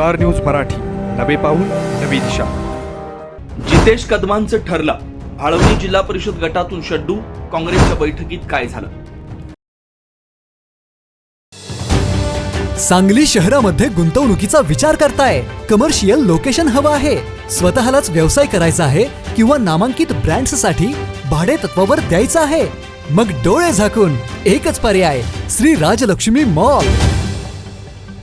Star news Marathi. नवे पाऊल नवी दिशा. जितेश कदमांचं ठरलं. आळवणी जिल्हा परिषद गटातून शड्डू काँग्रेसच्या बैठकीत काय झालं? सांगली शहरामध्ये गुंतवणुकीचा विचार करताय. कमर्शियल लोकेशन हवं आहे. स्वतःलाच व्यवसाय करायचा आहे किंवा नामांकित ब्रँड्ससाठी भाडे तत्वावर द्यायचं आहे. मग डोळे झाकून एकच पर्याय श्री राजलक्ष्मी मॉल.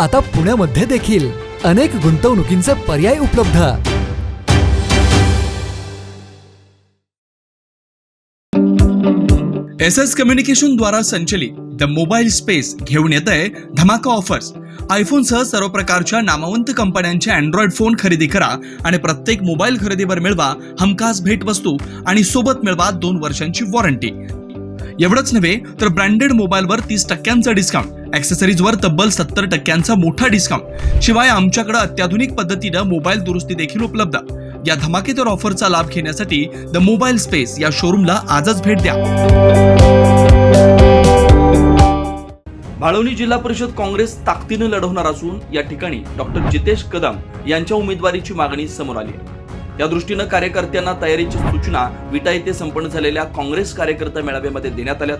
आता पुण्यामध्ये देखील अनेक गुंतवणुकींचे पर्याय उपलब्ध. एस एस कम्युनिकेशन द्वारा संचलित द मोबाईल स्पेस घेऊन येत आहे धमाका ऑफर्स. आयफोन सह सर्व प्रकारच्या नामवंत कंपन्यांचे अँड्रॉइड फोन खरेदी करा आणि प्रत्येक मोबाईल खरेदीवर मिळवा हमखास भेटवस्तू आणि सोबत मिळवा दोन वर्षांची वॉरंटी. एवढंच नव्हे तर ब्रँडेड मोबाईलवर तीस टक्क्यांचा डिस्काउंट ॲक्सेसरीजवर तब्बल सत्तर टक्क्यांचा मोठा डिस्काउंट शिवाय आमच्याकडे अत्याधुनिक पद्धतीनं मोबाईल दुरुस्ती देखील उपलब्ध. या धमाकेदार ऑफरचा लाभ घेण्यासाठी द मोबाईल स्पेस या शोरूमला आजच भेट द्या. भाळवणी जिल्हा परिषद काँग्रेस ताकदीनं लढवणार असून या ठिकाणी डॉक्टर जितेश कदम यांच्या उमेदवारीची मागणी समोर आली आहे. या दृष्टीनं कार्यकर्त्यांना तयारीची सूचना विटा येथे संपन्न झालेल्या काँग्रेस कार्यकर्ता मेळाव्यामध्ये देण्यात आल्यात.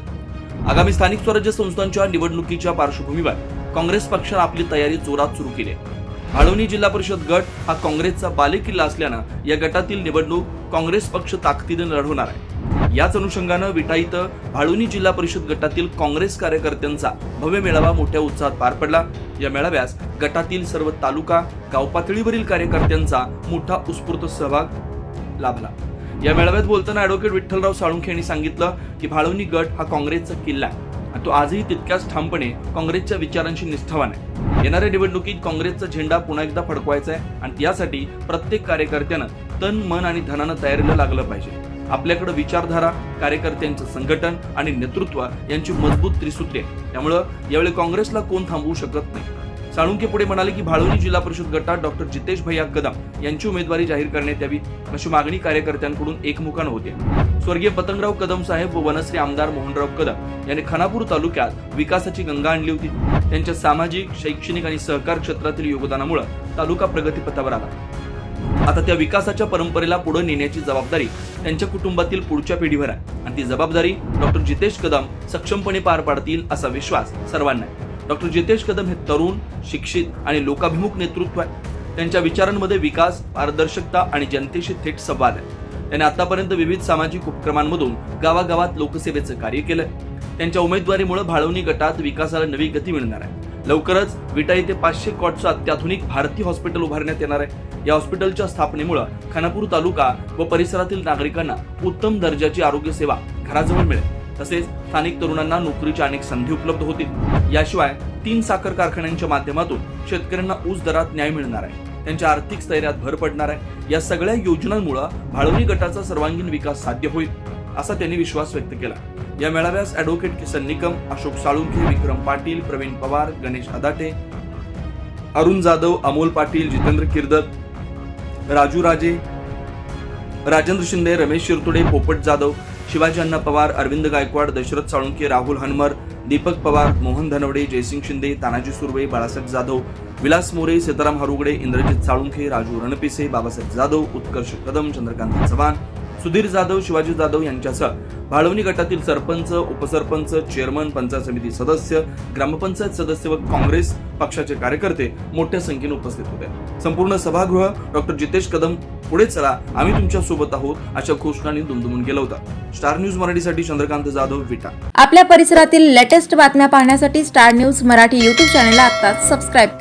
आगामी स्थानिक स्वराज्य संस्थांच्या निवडणुकीच्या पार्श्वभूमीवर काँग्रेस पक्षानं आपली तयारी जोरात सुरू केली आहे. जिल्हा परिषद गट हा काँग्रेसचा बालेकिल्ला असल्यानं या गटातील निवडणूक काँग्रेस पक्ष ताकदीनं लढवणार आहे. याच अनुषंगानं विटा इथं भाळवणी जिल्हा परिषद गटातील काँग्रेस कार्यकर्त्यांचा भव्य मेळावा मोठ्या उत्साहात पार पडला. या मेळाव्यास गटातील सर्व तालुका गाव पातळीवरील कार्यकर्त्यांचा मोठा उत्स्फूर्त सहभाग लाभला. या मेळाव्यात बोलताना ॲडव्होकेट विठ्ठलराव साळुंखे यांनी सांगितलं की भाळवणी गट हा काँग्रेसचा किल्ला आहे. तो आजही तितक्याच ठामपणे काँग्रेसच्या विचारांशी निष्ठावान आहे. येणाऱ्या निवडणुकीत काँग्रेसचा झेंडा पुन्हा एकदा फडकवायचा आहे आणि यासाठी प्रत्येक कार्यकर्त्यानं तन मन आणि धनानं तयारीला लागलं पाहिजे. आपल्याकडे विचारधारा कार्यकर्त्यांचं संघटन आणि नेतृत्व यांची मजबूत त्रिसूत्री आहे. त्यामुळं यावेळी काँग्रेसला कोण थांबवू शकत नाही? साळुंके पुढे म्हणाले की भाळवणी जिल्हा परिषद गटात डॉक्टर जितेश भैया कदम यांची उमेदवारी जाहीर करण्यात यावी अशी मागणी कार्यकर्त्यांकडून एकमुखानं होते. स्वर्गीय पतंगराव कदम साहेब व वनश्री आमदार मोहनराव कदम यांनी खानापूर तालुक्यात विकासाची गंगा आणली होती. त्यांच्या सामाजिक शैक्षणिक आणि सहकार क्षेत्रातील योगदानामुळे तालुका प्रगतीपथावर आला. आता त्या विकासाच्या परंपरेला पुढे नेण्याची जबाबदारी त्यांच्या कुटुंबातील पुढच्या पिढीवर आहे. आणि ती जबाबदारी डॉक्टर जितेश कदम सक्षमपणे पार पाडतील असा विश्वास सर्वांना आहे. डॉक्टर जितेश कदम हे तरुण शिक्षित आणि लोकाभिमुख नेतृत्व आहे. त्यांच्या विचारांमध्ये विकास पारदर्शकता आणि जनतेशी थेट संवाद आहे. त्यांनी आतापर्यंत विविध सामाजिक उपक्रमांमधून गावागावात लोकसेवेचं कार्य केलंय. त्यांच्या उमेदवारीमुळे भाळवणी गटात विकासाला नवी गती मिळणार आहे. लवकरच विटा येथे पाचशे कॉटचं अत्याधुनिक भारतीय हॉस्पिटल उभारण्यात येणार आहे. या हॉस्पिटलच्या स्थापनेमुळे खानापूर तालुका व परिसरातील नागरिकांना उत्तम दर्जाची आरोग्य सेवा घराजवळ मिळेल. तसेच स्थानिक तरुणांना नोकरीच्या अनेक संधी उपलब्ध होतील. याशिवाय तीन साखर कारखान्यांच्या माध्यमातून शेतकऱ्यांना ऊस दरात न्याय मिळणार आहे. त्यांच्या आर्थिक स्थैर्यात भर पडणार आहे. या सगळ्या योजनांमुळे भाळवणी गटाचा सर्वांगीण विकास साध्य होईल असा त्यांनी विश्वास व्यक्त केला. या मेळाव्यास ॲडव्होकेट किसन निकम अशोक साळुंखे विक्रम पाटील प्रवीण पवार गणेश अदाटे अरुण जाधव अमोल पाटील जितेंद्र किर्दत राजू राजे राजेंद्र शिंदे रमेश शिरतुडे पोपट जाधव शिवाजी अण्णा पवार अरविंद गायकवाड दशरथ साळुंके राहुल हनमर दीपक पवार मोहन धनवडे जयसिंग शिंदे तानाजी सुर्वे बाळासाहेब जाधव विलास मोरे सीताराम हरुगडे इंद्रजित साळुंखे राजू रणपिसे बाबासाहेब जाधव उत्कर्ष कदम चंद्रकांत चव्हाण सुधीर जाधव शिवाजी जाधव यांच्यासह भाळवणी गटातील सरपंच उपसरपंच चेअरमन पंचायत समिती सदस्य ग्रामपंचायत सदस्य व काँग्रेस पक्षाचे कार्यकर्ते मोठ्या संख्येने उपस्थित होते. संपूर्ण सभागृह डॉक्टर जितेश कदम पुढे चला आम्ही तुमच्यासोबत आहोत अशा घोषणांनी दुमदुमून गेला होता. स्टार न्यूज मराठीसाठी चंद्रकांत जाधव विटा. आपल्या परिसरातील लेटेस्ट बातम्या पाहण्यासाठी स्टार न्यूज मराठी यूट्यूब चॅनलला आता सबस्क्राईब करा.